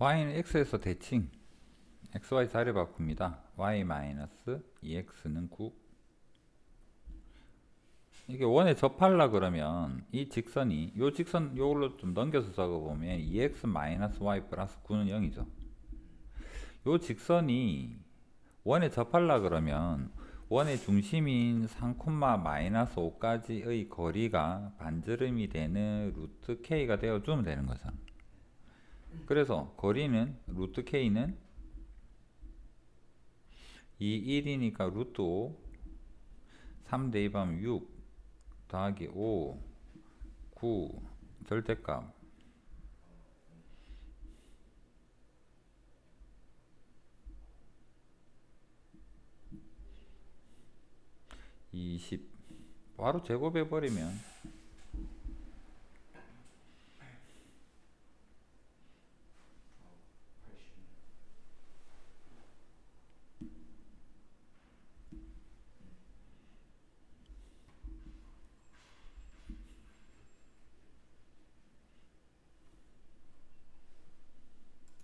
y는 x에서 대칭 xy 자리 바꿉니다. y 마이너스 2x는 9 이게 원에 접하려 그러면 이 직선이 요 직선 요걸로 좀 넘겨서 적어보면 2x 마이너스 y 플러스 9는 0이죠. 요 직선이 원에 접하려 그러면 원의 중심인 3, 마이너스 5까지의 거리가 반지름이 되는 루트 k가 되어주면 되는 거죠. 그래서 거리는 루트 k는 2, 1이니까 루트 5 3 대입하면 6 더하기 5 9 절대값. 20 바로 제곱해 버리면